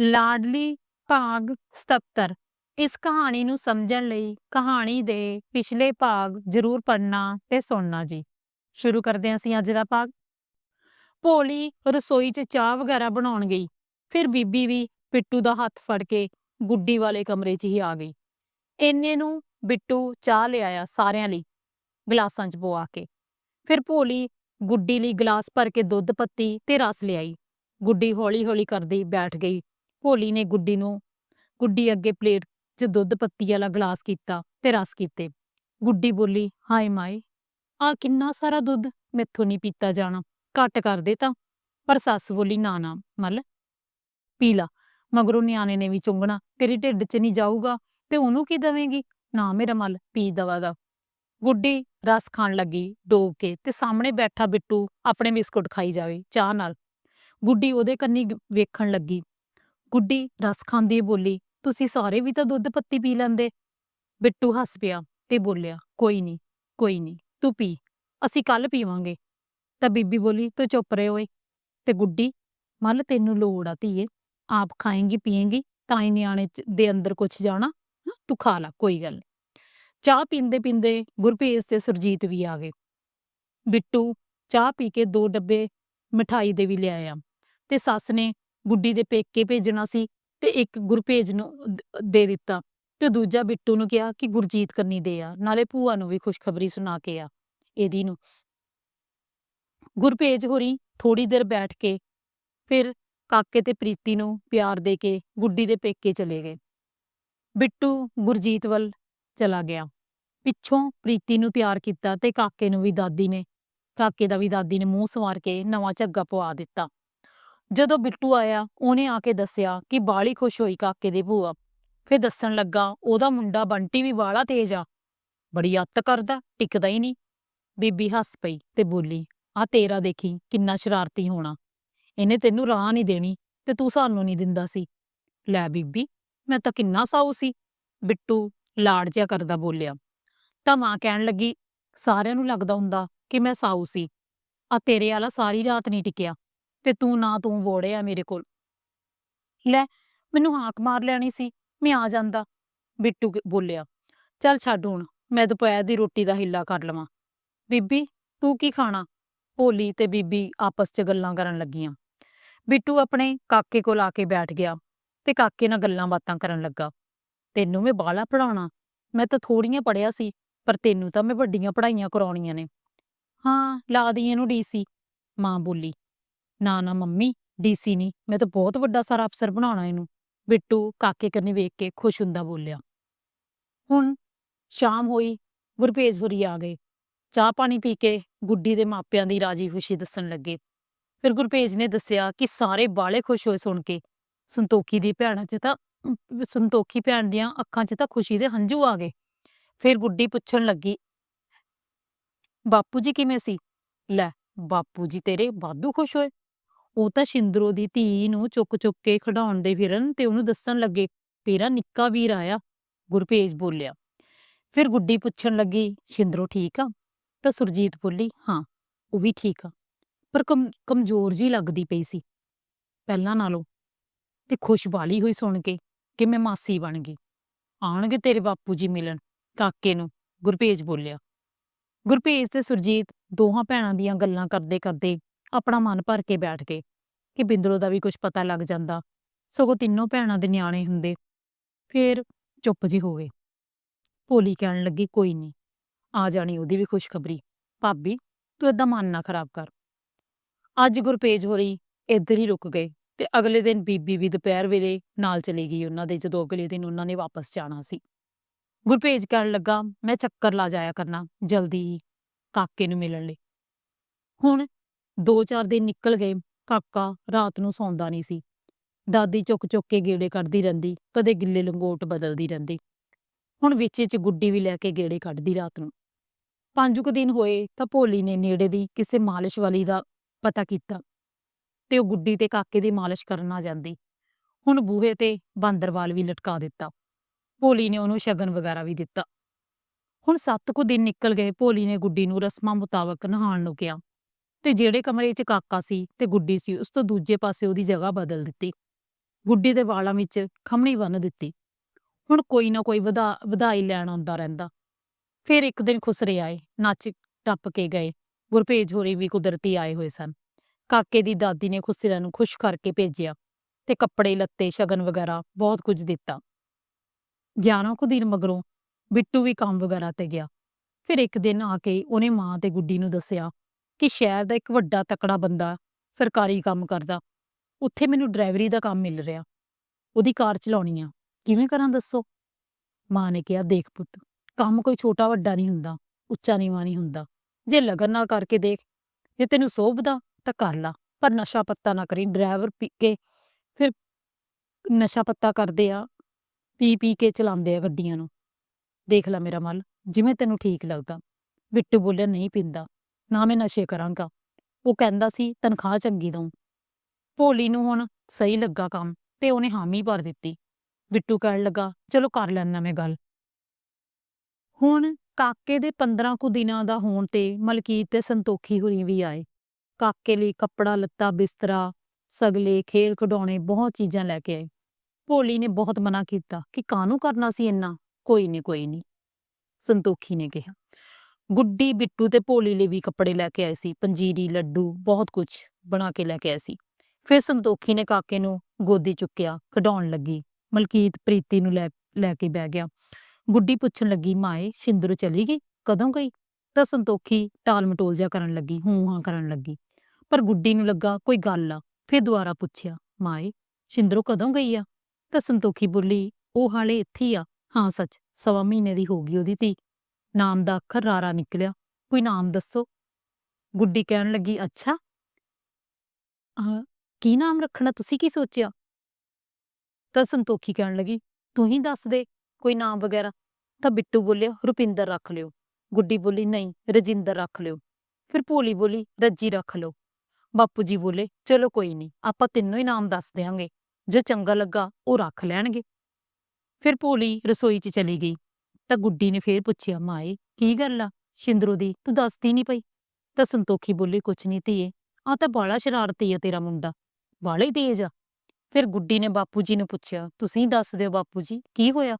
ਲਾਡਲੀ ਭਾਗ 77 ਇਸ ਕਹਾਣੀ ਨੂੰ ਸਮਝਣ ਲਈ ਕਹਾਣੀ ਦੇ ਪਿਛਲੇ ਭਾਗ ਜ਼ਰੂਰ ਪੜ੍ਹਨਾ ਤੇ ਸੁਣਨਾ ਜੀ। ਸ਼ੁਰੂ ਕਰਦੇ ਹਾਂ ਅਸੀਂ ਅੱਜ ਦਾ ਭਾਗ। ਭੋਲੀ ਰਸੋਈ 'ਚ ਚਾਹ ਵਗੈਰਾ ਬਣਾਉਣ ਗਈ। ਫਿਰ ਬੀਬੀ ਵੀ ਬਿੱਟੂ ਦਾ ਹੱਥ ਫੜ ਕੇ ਗੁੱਡੀ ਵਾਲੇ ਕਮਰੇ 'ਚ ਹੀ ਆ ਗਈ। ਇੰਨੇ ਨੂੰ ਬਿੱਟੂ ਚਾਹ ਲਿਆਇਆ ਸਾਰਿਆਂ ਲਈ, ਗਲਾਸਾਂ 'ਚ ਪਵਾ ਕੇ। ਫਿਰ ਭੋਲੀ ਗੁੱਡੀ ਲਈ ਗਲਾਸ ਭਰ ਕੇ ਦੁੱਧ ਪੱਤੀ ਤੇ ਰਸ ਲਿਆਈ। ਗੁੱਡੀ ਹੌਲੀ ਹੌਲੀ ਕਰਦੀ ਬੈਠ ਗਈ। ਭੋਲੀ ਨੇ ਗੁੱਡੀ ਨੂੰ, ਗੁੱਡੀ ਅੱਗੇ ਪਲੇਟ 'ਚ ਦੁੱਧ ਪੱਤੀ ਵਾਲਾ ਗਲਾਸ ਕੀਤਾ ਤੇ ਰਸ ਕੀਤੇ। ਗੁੱਡੀ ਬੋਲੀ, ਹਾਏ ਮਾਏ ਆ ਕਿੰਨਾ ਸਾਰਾ ਦੁੱਧ ਮੈਥੋਂ ਨਹੀਂ ਪੀਤਾ ਜਾਣਾ, ਘੱਟ ਕਰ ਦੇ ਤਾਂ। ਪਰ ਸੱਸ ਬੋਲੀ, ਨਾ ਨਾ, ਮਲ, ਪੀ ਲਾ, ਮਗਰੋਂ ਨਿਆਣੇ ਨੇ ਵੀ ਚੁੰਗਣਾ, ਤੇਰੇ ਢਿੱਡ 'ਚ ਨਹੀਂ ਜਾਊਗਾ ਤੇ ਉਹਨੂੰ ਕੀ ਦਵੇਂਗੀ? ਨਾ, ਮੇਰਾ ਮਲ, ਪੀ ਦਵਾ ਦਾ। ਗੁੱਡੀ ਰਸ ਖਾਣ ਲੱਗੀ, ਡੋਬ ਕੇ ਤੇ ਸਾਹਮਣੇ ਬੈਠਾ ਬਿੱਟੂ ਆਪਣੇ ਬਿਸਕੁਟ ਖਾਈ ਜਾਵੇ ਚਾਹ ਨਾਲ। ਗੁੱਡੀ ਉਹਦੇ ਕੰਨੀ ਵੇਖਣ ਲੱਗੀ। ਗੁੱਡੀ, ਰਸ ਖਾਂਦੀ ਬੋਲੀ, ਤੁਸੀਂ ਸਾਰੇ ਵੀ ਤਾਂ ਦੁੱਧ ਪੱਤੀ ਪੀ ਲੈਂਦੇ? ਬਿੱਟੂ ਹੱਸ ਪਿਆ ਤੇ ਬੋਲਿਆ, ਕੋਈ ਨਹੀਂ ਕੋਈ ਨਹੀਂ ਤੂੰ ਪੀ, ਅਸੀਂ ਕੱਲ ਪੀਵਾਂਗੇ। ਤਾਂ ਬੀਬੀ ਬੋਲੀ, ਤੂੰ ਚੁੱਪ ਰਹੇ ਓਏ। ਤੇ ਗੁੱਡੀ, ਮੱਲ ਤੈਨੂੰ ਲੋੜ ਆ ਧੀਏ, ਆਪ ਖਾਏਂਗੀ, ਪੀਏਂਗੀ, ਤਾਂ ਹੀ ਨਿਆਣੇ ਦੇ ਅੰਦਰ ਕੁਛ ਜਾਣਾ ਤੂੰ ਖਾ ਲੈ, ਕੋਈ ਗੱਲ ਨੀ। ਚਾਹ ਪੀਂਦੇ ਪੀਂਦੇ ਗੁਰਭੇਜ ਤੇ ਸੁਰਜੀਤ ਵੀ ਆ ਗਏ। ਬਿੱਟੂ ਚਾਹ ਪੀ ਕੇ ਦੋ ਡੱਬੇ ਮਠਾਈ ਦੇ ਵੀ ਲਿਆਇਆ ਤੇ ਸੱਸ ਨੇ ਗੁੱਡੀ ਦੇ ਪੇਕੇ ਭੇਜਣਾ ਸੀ ਤੇ ਇੱਕ ਗੁਰਭੇਜ ਨੂੰ ਦੇ ਦਿੱਤਾ। ਤੇ ਦੂਜਾ ਬਿੱਟੂ ਨੂੰ ਕਿਹਾ ਕਿ ਗੁਰਜੀਤ ਕਰਨੀ ਦੇ ਆ, ਨਾਲੇ ਭੂਆ ਨੂੰ ਵੀ ਖੁਸ਼ਖਬਰੀ ਸੁਣਾ ਕੇ ਆ, ਇਹਦੀ ਨੂੰ। ਗੁਰਭੇਜ ਹੋਰੀ ਥੋੜੀ ਦੇਰ ਬੈਠ ਕੇ ਫਿਰ ਕਾਕੇ ਤੇ ਪ੍ਰੀਤੀ ਨੂੰ ਪਿਆਰ ਦੇ ਕੇ ਗੁੱਡੀ ਦੇ ਪੇਕੇ ਚਲੇ ਗਏ। ਬਿੱਟੂ ਗੁਰਜੀਤ ਵੱਲ ਚਲਾ ਗਿਆ। ਪਿੱਛੋਂ ਪ੍ਰੀਤੀ ਨੂੰ ਪਿਆਰ ਕੀਤਾ ਤੇ ਕਾਕੇ ਨੂੰ ਵੀ ਦਾਦੀ ਨੇ, ਕਾਕੇ ਦਾ ਵੀ ਦਾਦੀ ਨੇ ਮੂੰਹ ਸਵਾਰ ਕੇ ਨਵਾਂ ਝੱਗਾ ਪਵਾ ਦਿੱਤਾ। ਜਦੋਂ ਬਿੱਟੂ ਆਇਆ, ਉਹਨੇ ਆ ਕੇ ਦੱਸਿਆ ਕਿ ਬਾਲੀ ਖੁਸ਼ ਹੋਈ ਕਾਕੇ ਦੇ ਭੂਆ। ਫਿਰ ਦੱਸਣ ਲੱਗਾ, ਉਹਦਾ ਮੁੰਡਾ ਬੰਟੀ ਵੀ ਬਾਲਾ ਤੇਜ਼ ਆ। ਬੜੀ ਅੱਤ ਕਰਦਾ, ਟਿਕਦਾ ਹੀ ਨਹੀਂ। ਬੀਬੀ ਹੱਸ ਪਈ ਤੇ ਬੋਲੀ ਆ ਤੇਰਾ ਦੇਖੀ, ਕਿੰਨਾ ਸ਼ਰਾਰਤੀ ਹੋਣਾ। ਇਹਨੇ ਤੈਨੂੰ ਰਾਹ ਨਹੀਂ ਦੇਣੀ ਤੇ ਤੂੰ ਸਾਨੂੰ ਨਹੀਂ ਦਿੰਦਾ ਸੀ। ਲੈ ਬੀਬੀ, ਮੈਂ ਤਾਂ ਕਿੰਨਾ ਸਾਊ ਸੀ। ਬਿੱਟੂ ਲਾੜ ਜਿਹਾ ਕਰਦਾ ਬੋਲਿਆ। ਤਾਂ ਮਾਂ ਕਹਿਣ ਲੱਗੀ, ਸਾਰਿਆਂ ਨੂੰ ਲੱਗਦਾ ਹੁੰਦਾ ਕਿ ਮੈਂ ਸਾਊ ਸੀ। ਆ ਤੇਰੇ ਵਾਲਾ ਸਾਰੀ ਰਾਤ ਨਹੀਂ ਟਿਕਿਆ। ਤੇ ਤੂੰ ਨਾ ਤੂੰ ਵੋੜਿਆ ਮੇਰੇ ਕੋਲ। ਲੈ, ਮੈਨੂੰ ਹਾਕ ਮਾਰ ਲੈਣੀ ਸੀ, ਮੈਂ ਆ ਜਾਂਦਾ। ਬਿੱਟੂ ਬੋਲਿਆ, ਚੱਲ ਛੱਡ ਹੁਣ, ਮੈਂ ਦੁਪਹਿਰ ਦੀ ਰੋਟੀ ਦਾ ਹਿੱਲਾ ਕਰ ਲਵਾਂ। ਬੀਬੀ, ਤੂੰ ਕੀ ਖਾਣਾ? ਭੋਲੀ ਤੇ ਬੀਬੀ ਆਪਸ 'ਚ ਗੱਲਾਂ ਕਰਨ ਲੱਗੀਆਂ। ਬਿੱਟੂ ਆਪਣੇ ਕਾਕੇ ਕੋਲ ਆ ਕੇ ਬੈਠ ਗਿਆ ਤੇ ਕਾਕੇ ਨਾਲ ਗੱਲਾਂ ਬਾਤਾਂ ਕਰਨ ਲੱਗਾ। ਤੈਨੂੰ ਮੈਂ ਬਾਲਾ ਪੜਾਉਣਾ ਮੈਂ ਤਾਂ ਥੋੜੀਆਂ ਪੜਿਆ ਸੀ, ਪਰ ਤੈਨੂੰ ਤਾਂ ਮੈਂ ਵੱਡੀਆਂ ਪੜਾਈਆਂ ਕਰਾਉਣੀਆਂ ਨੇ। ਹਾਂ, ਲਾ ਦੀ ਇਹਨੂੰ ਡੀਸੀ ਮਾਂ ਬੋਲੀ। ਨਾ ਨਾ ਮੰਮੀ ਡੀਸੀ ਨਹੀਂ। ਮੈਂ ਤਾਂ ਬਹੁਤ ਵੱਡਾ ਸਾਰਾ ਅਫਸਰ ਬਣਾਉਣਾ ਇਹਨੂੰ। ਬਿੱਟੂ ਕਾਕੇ ਕਰਨੀ ਵੇਖ ਕੇ ਖੁਸ਼ ਹੁੰਦਾ ਬੋਲਿਆ। ਹੁਣ ਸ਼ਾਮ ਹੋਈ, ਗੁਰਭੇਜ ਹੋਰੀ ਆ ਗਏ। ਚਾਹ ਪਾਣੀ ਪੀ ਕੇ ਗੁੱਡੀ ਦੇ ਮਾਪਿਆਂ ਦੀ ਰਾਜੀ ਖੁਸ਼ੀ ਦੱਸਣ ਲੱਗੇ। ਫਿਰ ਗੁਰਭੇਜ ਨੇ ਦੱਸਿਆ ਕਿ ਸਾਰੇ ਬਾਲੇ ਖੁਸ਼ ਹੋਏ ਸੁਣ ਕੇ। ਸੰਤੋਖੀ ਦੀ ਭੈਣਾਂ 'ਚ ਤਾਂ, ਸੰਤੋਖੀ ਭੈਣ ਦੀਆਂ ਅੱਖਾਂ 'ਚ ਤਾਂ ਖੁਸ਼ੀ ਦੇ ਹੰਝੂ ਆ ਗਏ। ਫਿਰ ਗੁੱਡੀ ਪੁੱਛਣ ਲੱਗੀ, ਬਾਪੂ ਜੀ ਕਿਵੇਂ ਸੀ? ਲੈ, ਬਾਪੂ ਜੀ ਤੇਰੇ ਵਾਧੂ ਖੁਸ਼ ਹੋਏ। ਉਹ ਤਾਂ ਸ਼ਿੰਦਰੋ ਦੀ ਧੀ ਨੂੰ ਚੁੱਕ ਚੁੱਕ ਕੇ ਖਿਡਾਉਣ ਦੇ ਫਿਰਨ ਤੇ ਉਹਨੂੰ ਦੱਸਣ ਲੱਗੇ, ਤੇਰਾ ਨਿੱਕਾ ਵੀਰ ਆਇਆ। ਗੁਰਭੇਜ ਬੋਲਿਆ। ਫਿਰ ਗੁੱਡੀ ਪੁੱਛਣ ਲੱਗੀ, ਸ਼ਿੰਦਰੋ ਠੀਕ ਆ? ਤਾਂ ਸੁਰਜੀਤ ਬੋਲੀ, ਹਾਂ, ਉਹ ਵੀ ਠੀਕ ਆ। ਪਰ ਕਮ- ਕਮਜ਼ੋਰ ਜੀ ਲੱਗਦੀ ਪਈ ਸੀ। ਪਹਿਲਾਂ ਨਾਲੋਂ ਤੇ ਖੁਸ਼ ਬਾਲੀ ਹੋਈ ਸੁਣ ਕੇ ਕਿ ਮੈਂ ਮਾਸੀ ਬਣ ਗਈ। ਆਣਗੇ ਤੇਰੇ ਬਾਪੂ ਜੀ ਮਿਲਣ, ਕਾਕੇ ਨੂੰ ਗੁਰਭੇਜ ਬੋਲਿਆ। ਗੁਰਭੇਜ ਤੇ ਸੁਰਜੀਤ ਦੋਹਾਂ ਭੈਣਾਂ ਦੀਆਂ ਗੱਲਾਂ ਕਰਦੇ ਕਰਦੇ ਆਪਣਾ ਮਨ ਭਰ ਕੇ ਬੈਠ ਗਏ ਕਿ ਬਿੰਦਰੋ ਦਾ ਵੀ ਕੁਝ ਪਤਾ ਲੱਗ ਜਾਂਦਾ। ਸਗੋਂ ਤਿੰਨੋਂ ਭੈਣਾਂ ਦੇ ਨਿਆਣੇ ਹੁੰਦੇ ਫੇਰ ਚੁੱਪ ਜੀ ਹੋ ਗਏ। ਭੋਲੀ ਕਹਿਣ ਲੱਗੀ, ਕੋਈ ਨਹੀਂ ਆ ਜਾਣੀ ਉਹਦੀ ਵੀ ਖੁਸ਼ਖਬਰੀ। ਭਾਬੀ, ਤੂੰ ਏਦਾਂ ਮਨ ਨਾ ਖਰਾਬ ਕਰ। ਅੱਜ ਗੁਰਪੇਜ ਹੋਰੀ ਇੱਧਰ ਹੀ ਰੁਕ ਗਏ ਤੇ ਅਗਲੇ ਦਿਨ ਬੀਬੀ ਵੀ ਦੁਪਹਿਰ ਵੇਲੇ ਨਾਲ ਚਲੀ ਗਈ ਉਹਨਾਂ ਦੇ, ਜਦੋਂ ਅਗਲੇ ਦਿਨ ਉਹਨਾਂ ਨੇ ਵਾਪਸ ਜਾਣਾ ਸੀ। ਗੁਰਪੇਜ ਕਹਿਣ ਲੱਗਾ, ਮੈਂ ਚੱਕਰ ਲਾ ਜਾਇਆ ਕਰਨਾ ਜਲਦੀ ਹੀ ਕਾਕੇ ਨੂੰ ਮਿਲਣ ਲਈ। ਹੁਣ 2-4 ਦਿਨ ਨਿਕਲ ਗਏ, ਕਾਕਾ ਰਾਤ ਨੂੰ ਸੌਂਦਾ ਨਹੀਂ ਸੀ। ਦਾਦੀ ਚੁੱਕ ਚੁੱਕ ਕੇ ਗੇੜੇ ਕੱਢਦੀ ਰਹਿੰਦੀ, ਕਦੇ ਗਿੱਲੇ ਲੰਗੋਟ ਬਦਲਦੀ ਰਹਿੰਦੀ। ਹੁਣ ਵਿੱਚ ਚ ਗੁੱਡੀ ਵੀ ਲੈ ਕੇ ਗੇੜੇ ਕੱਢਦੀ ਰਾਤ ਨੂੰ। ਪੰਜ ਕੁ ਦਿਨ ਹੋਏ ਤਾਂ ਭੋਲੀ ਨੇ ਨੇੜੇ ਦੀ ਕਿਸੇ ਮਾਲਿਸ਼ ਵਾਲੀ ਦਾ ਪਤਾ ਕੀਤਾ ਤੇ ਉਹ ਗੁੱਡੀ ਤੇ ਕਾਕੇ ਦੀ ਮਾਲਿਸ਼ ਕਰਨ ਆ ਜਾਂਦੀ। ਹੁਣ ਬੂਹੇ ਤੇ ਬਾਂਦਰਵਾਲ ਵੀ ਲਟਕਾ ਦਿੱਤਾ। ਭੋਲੀ ਨੇ ਉਹਨੂੰ ਸ਼ਗਨ ਵਗੈਰਾ ਵੀ ਦਿੱਤਾ। ਹੁਣ ਸੱਤ ਕੁ ਦਿਨ ਨਿਕਲ ਗਏ, ਭੋਲੀ ਨੇ ਗੁੱਡੀ ਨੂੰ ਰਸਮਾਂ ਮੁਤਾਬਕ ਨਹਾਉਣ ਨੂੰ ਕਿਹਾ। ਤੇ ਜਿਹੜੇ ਕਮਰੇ 'ਚ ਕਾਕਾ ਸੀ ਤੇ ਗੁੱਡੀ ਸੀ, ਉਸ ਤੋਂ ਦੂਜੇ ਪਾਸੇ ਉਹਦੀ ਜਗ੍ਹਾ ਬਦਲ ਦਿੱਤੀ। ਗੁੱਡੀ ਦੇ ਵਾਲਾਂ ਵਿੱਚ ਖਮਣੀ ਬੰਨ੍ਹ ਦਿੱਤੀ। ਹੁਣ ਕੋਈ ਨਾ ਕੋਈ ਵਧਾ, ਵਧਾਈ ਲੈਣ ਆਉਂਦਾ ਰਹਿੰਦਾ। ਫਿਰ ਇੱਕ ਦਿਨ ਖੁਸਰੇ ਆਏ, ਨੱਚ ਟੱਪ ਕੇ ਗਏ। ਗੁਰਭੇਜ ਹੋਰੀ ਵੀ ਕੁਦਰਤੀ ਆਏ ਹੋਏ ਸਨ। ਕਾਕੇ ਦੀ ਦਾਦੀ ਨੇ ਖੁਸਰਿਆਂ ਨੂੰ ਖੁਸ਼ ਕਰਕੇ ਭੇਜਿਆ ਤੇ ਕੱਪੜੇ, ਲੱਤੇ, ਸ਼ਗਨ ਵਗੈਰਾ ਬਹੁਤ ਕੁਝ ਦਿੱਤਾ। 11 ਕੁ ਦਿਨ ਮਗਰੋਂ ਬਿੱਟੂ ਵੀ ਕੰਮ ਵਗੈਰਾ ਤੇ ਗਿਆ। ਫਿਰ ਇੱਕ ਦਿਨ ਆ ਕੇ ਉਹਨੇ ਮਾਂ ਤੇ ਗੁੱਡੀ ਨੂੰ ਦੱਸਿਆ ਕਿ ਸ਼ਹਿਰ ਦਾ ਇੱਕ ਵੱਡਾ ਤਕੜਾ ਬੰਦਾ ਸਰਕਾਰੀ ਕੰਮ ਕਰਦਾ, ਉੱਥੇ ਮੈਨੂੰ ਡਰਾਈਵਰੀ ਦਾ ਕੰਮ ਮਿਲ ਰਿਹਾ। ਉਹਦੀ ਕਾਰ ਚਲਾਉਣੀ ਆ। ਕਿਵੇਂ ਕਰਾਂ ਦੱਸੋ? ਮਾਂ ਨੇ ਕਿਹਾ, ਦੇਖ ਪੁੱਤ, ਕੰਮ ਕੋਈ ਛੋਟਾ ਵੱਡਾ ਨਹੀਂ ਹੁੰਦਾ, ਉੱਚਾ ਨੀਵਾਂ ਨਹੀਂ ਹੁੰਦਾ। ਜੇ ਲਗਨ ਨਾਲ ਕਰਕੇ ਦੇਖ, ਜੇ ਤੈਨੂੰ ਸੋਭਦਾ ਤਾਂ ਕਰ ਲਾ, ਪਰ ਨਸ਼ਾ ਪੱਤਾ ਨਾ ਕਰੀ, ਡਰਾਈਵਰ ਪੀ ਕੇ ਫਿਰ ਨਸ਼ਾ ਪੱਤਾ ਕਰਦੇ ਆ, ਪੀ ਪੀ ਕੇ ਚਲਾਉਂਦੇ ਆ ਗੱਡੀਆਂ ਨੂੰ। ਦੇਖ ਲੈ ਮੇਰਾ ਮੱਲ, ਜਿਵੇਂ ਤੈਨੂੰ ਠੀਕ ਲੱਗਦਾ। ਬਿੱਟੂ ਬੋਲਿਆ, ਨਹੀਂ ਪੀਂਦਾ। ਨਾ ਮੈਂ ਨਸ਼ੇ ਕਰਾਂਗਾ। ਉਹ ਕਹਿੰਦਾ ਸੀ, ਤਨਖਾਹ ਚੰਗੀ ਦਊਂ। ਭੋਲੀ ਨੂੰ ਹੁਣ ਸਹੀ ਲੱਗਾ ਕੰਮ ਤੇ ਉਹਨੇ ਹਾਮੀ ਭਰ ਦਿੱਤੀ। ਬਿੱਟੂ ਕਹਿਣ ਲੱਗਾ, ਚਲੋ ਕਰ ਲੈਣਾ ਮੈਂ ਗੱਲ। ਹੁਣ ਕਾਕੇ ਦੇ 15 ਕੁ ਦਿਨਾਂ ਦਾ ਹੋਣ ਤੇ ਮਲਕੀਤ ਤੇ ਸੰਤੋਖੀ ਹੁਰੀ ਵੀ ਆਏ। ਕਾਕੇ ਲਈ ਕੱਪੜਾ, ਲੱਤਾ, ਬਿਸਤਰਾ, ਸਗਲੇ, ਖੇਲ ਖਿਡੌਣੇ, ਬਹੁਤ ਚੀਜ਼ਾਂ ਲੈ ਕੇ ਆਏ। ਭੋਲੀ ਨੇ ਬਹੁਤ ਮਨਾ ਕੀਤਾ ਕਿ ਕਾਹਨੂੰ ਕਰਨਾ ਸੀ ਇੰਨਾ? ਕੋਈ ਨਹੀਂ ਕੋਈ ਨਹੀਂ ਸੰਤੋਖੀ ਨੇ ਕਿਹਾ। ਗੁੱਡੀ, ਬਿੱਟੂ ਤੇ ਭੋਲੀ ਲਈ ਵੀ ਕੱਪੜੇ ਲੈ ਕੇ ਆਏ ਸੀ, ਪੰਜੀਰੀ, ਲੱਡੂ, ਬਹੁਤ ਕੁਝ ਬਣਾ ਕੇ ਲੈ ਕੇ ਆਏ ਸੀ। ਫਿਰ ਸੰਤੋਖੀ ਨੇ ਕਾਕੇ ਨੂੰ ਗੋਦੀ ਚੁੱਕਿਆ ਖਿਡਾਉਣ ਲੱਗੀ, ਮਲਕੀਤ ਪ੍ਰੀਤੀ ਨੂੰ ਲੈ ਲੈ ਕੇ ਬਹਿ ਗਿਆ। ਗੁੱਡੀ ਪੁੱਛਣ ਲੱਗੀ, ਮਾਏ, ਸ਼ਿੰਦਰ ਚਲੀ ਗਈ? ਕਦੋਂ ਗਈ? ਤਾਂ ਸੰਤੋਖੀ ਟਾਲ ਮਟੋਲ ਜਿਹਾ ਕਰਨ ਲੱਗੀ, ਹੂੰ, ਹਾਂ ਕਰਨ ਲੱਗੀ। ਪਰ ਗੁੱਡੀ ਨੂੰ ਲੱਗਾ, ਕੋਈ ਗੱਲ ਆ ਫਿਰ ਦੁਬਾਰਾ ਪੁੱਛਿਆ, ਮਾਏ, ਸ਼ਿੰਦਰੋ ਕਦੋਂ ਗਈ ਆ? ਤਾਂ ਸੰਤੋਖੀ ਬੋਲੀ, ਉਹ ਹਾਲੇ ਇੱਥੇ ਆ। ਹਾਂ, ਸੱਚ, ਸਵਾ ਮਹੀਨੇ ਦੀ ਹੋ ਗਈ ਉਹਦੀ ਧੀ। ਨਾਮ ਦਾ ਅੱਖਰ ਰਾਰਾ ਨਿਕਲਿਆ। ਕੋਈ ਨਾਮ ਦੱਸੋ। ਗੁੱਡੀ ਕਹਿਣ ਲੱਗੀ, ਅੱਛਾ। ਕੀ ਨਾਮ ਰੱਖਣਾ? ਤੁਸੀਂ ਕੀ ਸੋਚਿਆ? ਤਾਂ ਸੰਤੋਖੀ ਕਹਿਣ ਲੱਗੀ, ਤੂੰ ਹੀ ਦੱਸ ਦੇ, ਕੋਈ ਨਾਮ ਵਗੈਰਾ। ਤਾਂ ਬਿੱਟੂ ਬੋਲਿਆ, ਰੁਪਿੰਦਰ ਰੱਖ ਲਿਓ। ਗੁੱਡੀ ਬੋਲੀ, ਨਹੀਂ, ਰਜਿੰਦਰ ਰੱਖ ਲਿਓ। ਫਿਰ ਭੋਲੀ ਬੋਲੀ, ਰੱਜੀ ਰੱਖ ਲਓ। ਬਾਪੂ ਜੀ ਬੋਲੇ, ਚਲੋ ਕੋਈ ਨਹੀਂ, ਆਪਾਂ ਤਿੰਨੋਂ ਹੀ ਨਾਮ ਦੱਸ ਦਿਆਂਗੇ। ਜੇ ਚੰਗਾ ਲੱਗਾ, ਉਹ ਰੱਖ ਲੈਣਗੇ। ਫਿਰ ਭੋਲੀ ਰਸੋਈ 'ਚ ਚਲੀ ਗਈ। ਤਾਂ ਗੁੱਡੀ ਨੇ ਫੇਰ ਪੁੱਛਿਆ, ਮਾਏ, ਕੀ ਗੱਲ ਆ? ਸ਼ਿੰਦਰੋ ਦੀ, ਤੂੰ ਦੱਸਦੀ ਨਹੀਂ ਪਈ? ਤਾਂ ਸੰਤੋਖੀ ਬੋਲੀ, ਕੁਛ ਨਹੀਂ ਧੀਏ ਆ ਤਾਂ ਬਾਲਾ ਸ਼ਰਾਰਤੀ ਆ ਤੇਰਾ ਮੁੰਡਾ ਬਾਲਾ ਹੀ ਤੇਜ਼ ਆ। ਫਿਰ ਗੁੱਡੀ ਨੇ ਬਾਪੂ ਜੀ ਨੂੰ ਪੁੱਛਿਆ, ਤੁਸੀਂ ਦੱਸ ਦਿਓ ਬਾਪੂ ਜੀ, ਕੀ ਹੋਇਆ?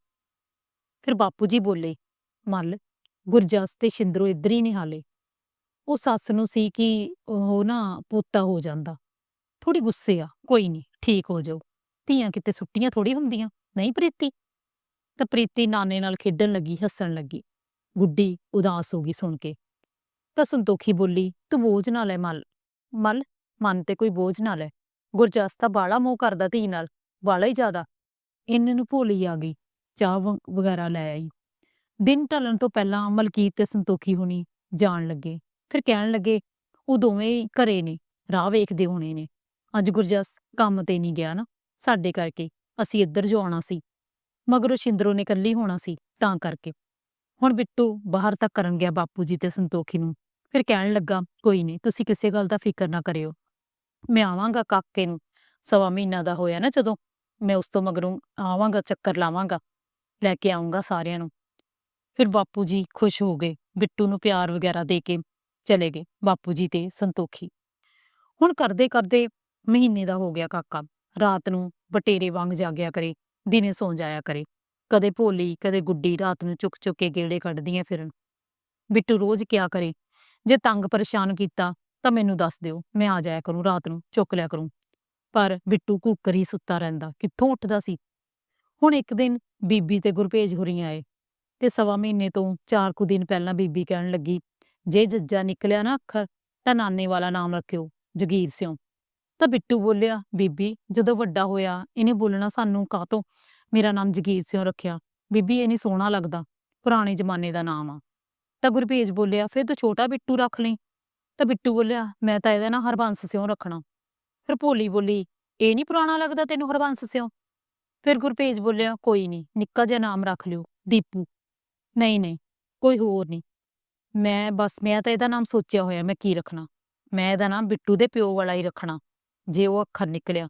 ਫਿਰ ਬਾਪੂ ਜੀ ਬੋਲੇ, ਮੱਲ, ਗੁਰਜਸ ਤੇ ਸ਼ਿੰਦਰੋ ਇੱਧਰ ਹੀ ਨੇ ਹਾਲੇ। ਉਹ ਸੱਸ ਨੂੰ ਸੀ ਕਿ ਉਹ ਨਾ ਪੋਤਾ ਹੋ ਜਾਂਦਾ। ਥੋੜੀ ਗੁੱਸੇ ਆ, ਕੋਈ ਨਹੀਂ ਠੀਕ ਹੋ ਜਾਓ। ਧੀਆਂ ਕਿਤੇ ਸੁੱਟੀਆਂ ਥੋੜੀ ਹੁੰਦੀਆਂ, ਨਹੀਂ ਪ੍ਰੀਤੀ? ਤਾਂ ਪ੍ਰੀਤੀ ਨਾਨੇ ਨਾਲ ਖੇਡਣ ਲੱਗੀ, ਹੱਸਣ ਲੱਗੀ। ਗੁੱਡੀ ਉਦਾਸ ਹੋ ਗਈ ਸੁਣ ਕੇ। ਤਾਂ ਸੰਤੋਖੀ ਬੋਲੀ, ਤੂੰ ਬੋਝ ਨਾ ਲੈ ਮਲ। ਮਲ, ਮਨ ਤੇ ਕੋਈ ਬੋਝ ਨਾ ਲੈ। ਗੁਰਜਸ ਤਾਂ ਬਾਲਾ ਮੋਹ ਕਰਦਾ ਧੀ ਨਾਲ ਬਾਲਾ ਹੀ ਜ਼ਿਆਦਾ। ਇੰਨੇ ਨੂੰ ਭੋਲੀ ਆ ਗਈ, ਚਾਹ ਵਗੈਰਾ ਲੈ ਆਈ। ਦਿਨ ਢਲਣ ਤੋਂ ਪਹਿਲਾਂ ਮਲਕੀਤ ਤੇ ਸੰਤੋਖੀ ਹੁਣੀ ਜਾਣ ਲੱਗੇ। ਫਿਰ ਕਹਿਣ ਲੱਗੇ, ਉਹ ਦੋਵੇਂ ਘਰੇ ਨੇ, ਰਾਹ ਵੇਖਦੇ ਹੋਣੇ ਨੇ। ਅੱਜ ਗੁਰਜਸ ਕੰਮ ਤੇ ਨਹੀਂ ਗਿਆ ਨਾ, ਸਾਡੇ ਕਰਕੇ। ਅਸੀਂ ਇੱਧਰ ਜੋ ਆਉਣਾ ਸੀ ਮਗਰੋਂ ਸ਼ਿੰਦਰੋ ਨੇ ਇਕੱਲੀ ਹੋਣਾ ਸੀ, ਤਾਂ ਕਰਕੇ। ਹੁਣ ਬਿੱਟੂ ਬਾਹਰ ਤੱਕ ਕਰਨ ਗਿਆ ਬਾਪੂ ਜੀ ਤੇ ਸੰਤੋਖੀ ਨੂੰ। ਫਿਰ ਕਹਿਣ ਲੱਗਾ, ਕੋਈ ਨਹੀਂ, ਤੁਸੀਂ ਕਿਸੇ ਗੱਲ ਦਾ ਫਿਕਰ ਨਾ ਕਰਿਓ। ਮੈਂ ਆਵਾਂਗਾ ਕਾਕੇ ਨੂੰ। ਸਵਾ ਮਹੀਨਾ ਦਾ ਹੋਇਆ ਨਾ ਜਦੋਂ, ਮੈਂ ਉਸ ਤੋਂ ਮਗਰੋਂ ਆਵਾਂਗਾ, ਚੱਕਰ ਲਾਵਾਂਗਾ। ਲੈ ਕੇ ਆਉਂਗਾ ਸਾਰਿਆਂ ਨੂੰ। ਫਿਰ ਬਾਪੂ ਜੀ ਖੁਸ਼ ਹੋ ਗਏ। ਬਿੱਟੂ ਨੂੰ ਪਿਆਰ ਵਗੈਰਾ ਦੇ ਕੇ ਚਲੇ ਗਏ, ਬਾਪੂ ਜੀ ਤੇ ਸੰਤੋਖੀ। ਹੁਣ ਕਰਦੇ ਕਰਦੇ ਮਹੀਨੇ ਦਾ ਹੋ ਗਿਆ ਕਾਕਾ। ਰਾਤ ਨੂੰ ਬਟੇਰੇ ਵਾਂਗ ਜਾਗਿਆ ਕਰੇ। ਦਿਨੇ ਸੌਂ ਜਾਇਆ ਕਰੇ। ਕਦੇ ਭੋਲੀ, ਕਦੇ ਗੁੱਡੀ ਰਾਤ ਨੂੰ ਚੁੱਕ ਚੁੱਕ ਕੇ ਗੇੜੇ ਕੱਢਦੀਆਂ ਫਿਰਨ। ਬਿੱਟੂ ਰੋਜ਼ ਕਿਆ ਕਰੇ? ਜੇ ਤੰਗ ਪਰੇਸ਼ਾਨ ਕੀਤਾ ਤਾਂ ਮੈਨੂੰ ਦੱਸ ਦਿਓ, ਮੈਂ ਆ ਜਾਇਆ ਕਰੂੰ ਰਾਤ ਨੂੰ, ਚੁੱਕ ਲਿਆ ਕਰੂੰ। ਪਰ ਬਿੱਟੂ ਘੂਕਰ ਹੀ ਸੁੱਤਾ ਰਹਿੰਦਾ, ਕਿੱਥੋਂ ਉੱਠਦਾ ਸੀ? ਹੁਣ ਇੱਕ ਦਿਨ ਬੀਬੀ ਤੇ ਗੁਰਪੇਜ ਹੁਰੀ ਆਏ ਤੇ ਸਵਾ ਮਹੀਨੇ ਤੋਂ ਚਾਰ ਕੁ ਦਿਨ ਪਹਿਲਾਂ ਬੀਬੀ ਕਹਿਣ ਲੱਗੀ, ਜੇ ਜੱਜਾ ਨਿਕਲਿਆ ਨਾ ਅੱਖਰ, ਤਾਂ ਨਾਨੇ ਵਾਲਾ ਨਾਮ ਰੱਖਿਓ, ਜਗੀਰ ਸਿਉ। ਤਾਂ ਬਿੱਟੂ ਬੋਲਿਆ, ਬੀਬੀ, ਜਦੋਂ ਵੱਡਾ ਹੋਇਆ, ਇਹਨੇ ਬੋਲਣਾ ਸਾਨੂੰ ਕਾਹਤੋਂ? ਮੇਰਾ ਨਾਮ ਜਗੀਰ ਸਿਉ ਰੱਖਿਆ। ਬੀਬੀ, ਇਹ ਨਹੀਂ ਸੋਹਣਾ ਲੱਗਦਾ। ਪੁਰਾਣੇ ਜ਼ਮਾਨੇ ਦਾ ਨਾਮ ਆ। ਤਾਂ ਗੁਰਭੇਜ ਬੋਲਿਆ, ਫਿਰ ਤੂੰ ਛੋਟਾ ਬਿੱਟੂ ਰੱਖ ਲਈ। ਤਾਂ ਬਿੱਟੂ ਬੋਲਿਆ, ਮੈਂ ਤਾਂ ਇਹਦਾ ਨਾ ਹਰਬੰਸ ਸਿਉ ਰੱਖਣਾ। ਫਿਰ ਭੋਲੀ ਬੋਲੀ, ਇਹ ਨਹੀਂ ਪੁਰਾਣਾ ਲੱਗਦਾ ਤੈਨੂੰ ਹਰਬੰਸ ਸਿਉ? ਫਿਰ ਗੁਰਭੇਜ ਬੋਲਿਆ, ਕੋਈ ਨਹੀਂ ਨਿੱਕਾ ਜਿਹਾ ਨਾਮ ਰੱਖ ਲਿਓ, ਦੀਪੂ। ਨਹੀਂ ਨਹੀਂ, ਕੋਈ ਹੋਰ ਨਹੀਂ ਮੈਂ, ਬਸ ਮੈਂ ਤਾਂ ਇਹਦਾ ਨਾਮ ਸੋਚਿਆ ਹੋਇਆ, ਮੈਂ ਕੀ ਰੱਖਣਾ? ਮੈਂ ਇਹਦਾ ਨਾਮ ਬਿੱਟੂ ਦੇ ਪਿਓ ਵਾਲਾ ਹੀ ਰੱਖਣਾ। ਜੇ ਉਹ ਅੱਖਰ ਨਿਕਲਿਆ,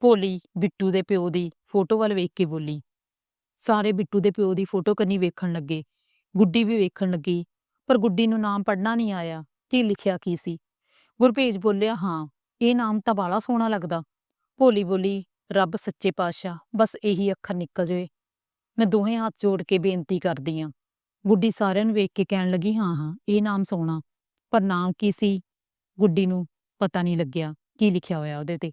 ਭੋਲੀ ਬਿੱਟੂ ਦੇ ਪਿਓ ਦੀ ਫੋਟੋ ਵੱਲ ਵੇਖ ਕੇ ਬੋਲੀ। ਸਾਰੇ ਬਿੱਟੂ ਦੇ ਪਿਓ ਦੀ ਫੋਟੋ ਕੰਨੀ ਵੇਖਣ ਲੱਗੇ, ਗੁੱਡੀ ਵੀ ਵੇਖਣ ਲੱਗੀ, ਪਰ ਗੁੱਡੀ ਨੂੰ ਨਾਮ ਪੜ੍ਹਨਾ ਨਹੀਂ ਆਇਆ ਕੀ ਲਿਖਿਆ ਕੀ ਸੀ। ਗੁਰਪੇਜ ਬੋਲਿਆ, ਹਾਂ, ਇਹ ਨਾਮ ਤਾਂ ਬਾਲਾ ਸੋਹਣਾ ਲੱਗਦਾ। ਭੋਲੀ ਬੋਲੀ, ਰੱਬ ਸੱਚੇ ਪਾਤਸ਼ਾਹ, ਬਸ ਇਹੀ ਅੱਖਰ ਨਿਕਲ ਜਾਵੇ। ਮੈਂ ਦੋਹੇ ਹੱਥ ਜੋੜ ਕੇ ਬੇਨਤੀ ਕਰਦੀ ਹਾਂ। ਗੁੱਡੀ ਸਾਰਿਆਂ ਨੂੰ ਵੇਖ ਕੇ ਕਹਿਣ ਲੱਗੀ, ਹਾਂ ਹਾਂ, ਇਹ ਨਾਮ ਸੋਹਣਾ, ਪਰ ਨਾਮ ਕੀ ਸੀ? ਗੁੱਡੀ ਨੂੰ ਪਤਾ ਨਹੀਂ ਲੱਗਿਆ। ਕੀ ਲਿਖਿਆ ਹੋਇਆ ਉਹਦੇ ਤੇ।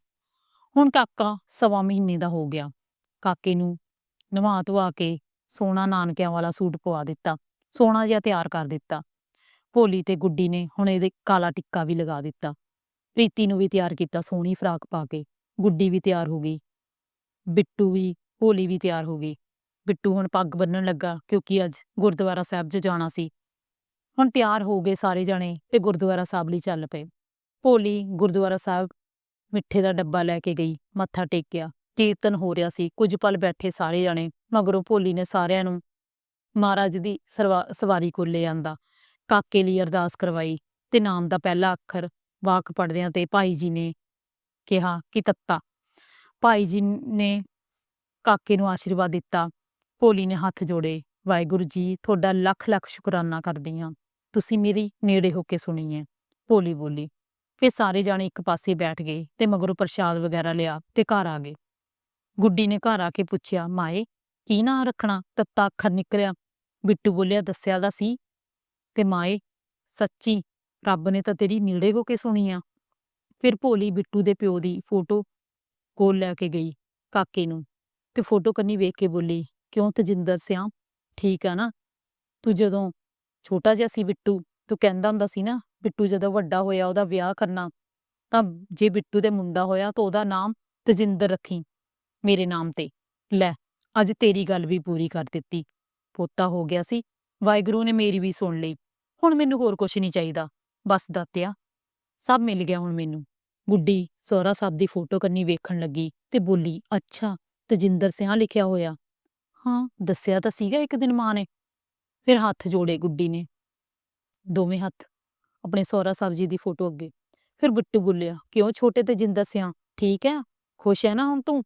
ਹੁਣ ਕਾਕਾ ਸਵਾ ਮਹੀਨੇ ਦਾ ਹੋ ਗਿਆ। ਕਾਕੇ ਨੂੰ ਨਵਾ ਧਵਾ ਕੇ ਸੋਹਣਾ ਨਾਨਕਿਆਂ ਵਾਲਾ ਸੂਟ ਪਵਾ ਦਿੱਤਾ। ਸੋਹਣਾ ਜਿਹਾ ਤਿਆਰ ਕਰ ਦਿੱਤਾ। ਭੋਲੀ ਤੇ ਗੁੱਡੀ ਨੇ ਹੁਣ ਇਹਦੇ ਕਾਲਾ ਟਿੱਕਾ ਵੀ ਲਗਾ ਦਿੱਤਾ। ਪ੍ਰੀਤੀ ਨੂੰ ਵੀ ਤਿਆਰ ਕੀਤਾ ਸੋਹਣੀ ਫਰਾਕ ਪਾ ਕੇ। ਗੁੱਡੀ ਵੀ ਤਿਆਰ ਹੋ ਗਈ। ਬਿੱਟੂ ਵੀ, ਭੋਲੀ ਵੀ ਤਿਆਰ ਹੋ ਗਈ। ਬਿੱਟੂ ਹੁਣ ਪੱਗ ਬੰਨਣ ਲੱਗਾ ਕਿਉਂਕਿ ਅੱਜ ਗੁਰਦੁਆਰਾ ਸਾਹਿਬ 'ਚ ਜਾਣਾ ਸੀ। ਹੁਣ ਤਿਆਰ ਹੋ ਗਏ ਸਾਰੇ ਜਣੇ ਤੇ ਗੁਰਦੁਆਰਾ ਸਾਹਿਬ ਲਈ ਚੱਲ ਪਏ। ਭੋਲੀ ਗੁਰਦੁਆਰਾ ਸਾਹਿਬ ਮਿੱਠੇ ਦਾ ਡੱਬਾ ਲੈ ਕੇ ਗਈ, ਮੱਥਾ ਟੇਕਿਆ, ਕੀਰਤਨ ਹੋ ਰਿਹਾ ਸੀ, ਕੁਝ ਪਲ ਬੈਠੇ ਸਾਰੇ ਜਣੇ, ਮਗਰੋਂ ਭੋਲੀ ਨੇ ਸਾਰਿਆਂ ਨੂੰ ਮਹਾਰਾਜ ਦੀ ਸਰਵਾ- ਸਵਾਰੀ ਕੋਲ ਲੈ ਆਂਦਾ, ਕਾਕੇ ਲਈ ਅਰਦਾਸ ਕਰਵਾਈ ਤੇ ਨਾਮ ਦਾ ਪਹਿਲਾ ਅੱਖਰ ਵਾਕ ਪੜਦਿਆਂ ਤੇ ਭਾਈ ਜੀ ਨੇ ਕਿਹਾ ਕਿ ਤੱਤਾ। ਭਾਈ ਜੀ ਨੇ ਕਾਕੇ ਨੂੰ ਆਸ਼ੀਰਵਾਦ ਦਿੱਤਾ, ਭੋਲੀ ਨੇ ਹੱਥ ਜੋੜੇ, ਵਾਹਿਗੁਰੂ ਜੀ, ਤੁਹਾਡਾ ਲੱਖ ਲੱਖ ਸ਼ੁਕਰਾਨਾ ਕਰਦੀ ਹਾਂ ਤੁਸੀਂ ਮੇਰੀ ਨੇੜੇ ਹੋ ਕੇ ਸੁਣੀ ਹੈ ਭੋਲੀ ਬੋਲੀ। ਫਿਰ ਸਾਰੇ ਜਾਣੇ ਇੱਕ ਪਾਸੇ ਬੈਠ ਗਏ ਤੇ ਮਗਰੋਂ ਪ੍ਰਸ਼ਾਦ ਵਗੈਰਾ ਲਿਆ ਤੇ ਘਰ ਆ ਗਏ। ਗੁੱਡੀ ਨੇ ਘਰ ਆ ਕੇ ਪੁੱਛਿਆ, ਮਾਏ, ਕੀ ਨਾਂ ਰੱਖਣਾ? ਤੱਤਾ ਅੱਖਰ ਨਿਕਲਿਆ। ਬਿੱਟੂ ਬੋਲਿਆ, ਦੱਸਿਆ ਦਾ ਸੀ। ਤੇ ਮਾਏ, ਸੱਚੀ, ਰੱਬ ਨੇ ਤਾਂ ਤੇਰੀ ਨੇੜੇ ਹੋ ਕੇ ਸੁਣੀ ਆ। ਫਿਰ ਭੋਲੀ ਬਿੱਟੂ ਦੇ ਪਿਓ ਦੀ ਫੋਟੋ ਕੋਲ ਲੈ ਕੇ ਗਈ ਕਾਕੇ ਨੂੰ ਤੇ ਫੋਟੋ ਕੰਨੀ ਵੇਖ ਕੇ ਬੋਲੀ, ਕਿਉਂ ਤਜਿੰਦਰ ਸਿਆਂ? ਠੀਕ ਆ ਨਾ? ਤੂੰ ਜਦੋਂ ਛੋਟਾ ਜਿਹਾ ਸੀ ਬਿੱਟੂ ਤੂੰ ਕਹਿੰਦਾ ਹੁੰਦਾ ਸੀ ਨਾ, ਬਿੱਟੂ ਜਦੋਂ ਵੱਡਾ ਹੋਇਆ ਉਹਦਾ ਵਿਆਹ ਕਰਨਾ, ਤਾਂ ਜੇ ਬਿੱਟੂ ਦੇ ਮੁੰਡਾ ਹੋਇਆ ਤਾਂ ਉਹਦਾ ਨਾਮ ਤਜਿੰਦਰ ਰੱਖੀ, ਮੇਰੇ ਨਾਮ ਤੇ। ਲੈ, ਅੱਜ ਤੇਰੀ ਗੱਲ ਵੀ ਪੂਰੀ ਕਰ ਦਿੱਤੀ। ਪੋਤਾ ਹੋ ਗਿਆ ਸੀ, ਵਾਹਿਗੁਰੂ ਨੇ ਮੇਰੀ ਵੀ ਸੁਣ ਲਈ। ਹੁਣ ਮੈਨੂੰ ਹੋਰ ਕੁਝ ਨਹੀਂ ਚਾਹੀਦਾ, ਬਸ ਦਾਤਿਆ। ਸਭ ਮਿਲ ਗਿਆ ਹੁਣ ਮੈਨੂੰ। ਗੁੱਡੀ ਸੋਹਰਾ ਸਾਹਿਬ ਦੀ ਫੋਟੋ ਕੰਨੀ ਵੇਖਣ ਲੱਗੀ ਤੇ ਬੋਲੀ, ਅੱਛਾ, ਤਜਿੰਦਰ ਸਿਆਂ ਲਿਖਿਆ ਹੋਇਆ। ਹਾਂ, ਦੱਸਿਆ ਤਾਂ ਸੀਗਾ ਇੱਕ ਦਿਨ ਮਾਂ ਨੇ। ਫਿਰ ਹੱਥ ਜੋੜੇ ਗੁੱਡੀ ਨੇ। ਦੋਵੇਂ ਹੱਥ ਆਪਣੇ ਸੋਹਰਾ ਸਾਹਿਬ ਜੀ ਦੀ ਫੋਟੋ ਅੱਗੇ। ਫਿਰ ਬਿੱਟੂ ਬੋਲਿਆ, ਕਿਉਂ ਛੋਟੇ ਤਜਿੰਦਰ ਸਿਆਂ ਠੀਕ ਹੈ, ਖੁਸ਼ ਹੈ ਨਾ ਹੁਣ ਤੂੰ?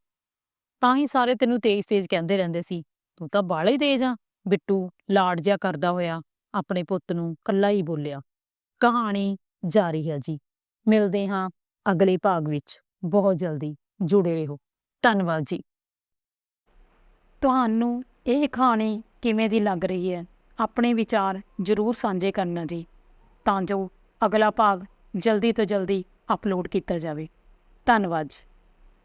ਤਾਂ ਹੀ ਸਾਰੇ ਤੈਨੂੰ ਤੇਜ਼-ਤੇਜ਼ ਕਹਿੰਦੇ ਰਹਿੰਦੇ ਸੀ, ਤੂੰ ਤਾਂ ਬਾਹਲਾ ਹੀ ਤੇਜ਼ ਆ, ਬਿੱਟੂ, ਲਾਡ ਜਿਹਾ ਕਰਦਾ ਹੋਇਆ, ਆਪਣੇ ਪੁੱਤ ਨੂੰ ਕੱਲਾ ਹੀ ਬੋਲਿਆ। ਕਹਾਣੀ ਜਾਰੀ ਹੈ ਜੀ। ਮਿਲਦੇ ਹਾਂ ਅਗਲੇ ਭਾਗ ਵਿੱਚ। ਬਹੁਤ ਜਲਦੀ ਜੁੜੇ ਰਹੋ। ਧੰਨਵਾਦ ਜੀ। ਤੁਹਾਨੂੰ ਇਹ ਕਹਾਣੀ ਕਿਵੇਂ ਦੀ ਲੱਗ ਰਹੀ ਹੈ? ਆਪਣੇ ਵਿਚਾਰ ਜ਼ਰੂਰ ਸਾਂਝੇ ਕਰਨਾ ਜੀ, ਤਾਂ ਜੋ ਅਗਲਾ ਭਾਗ ਜਲਦੀ ਤੋਂ ਜਲਦੀ ਅਪਲੋਡ ਕੀਤਾ ਜਾਵੇ। ਧੰਨਵਾਦ ਜੀ।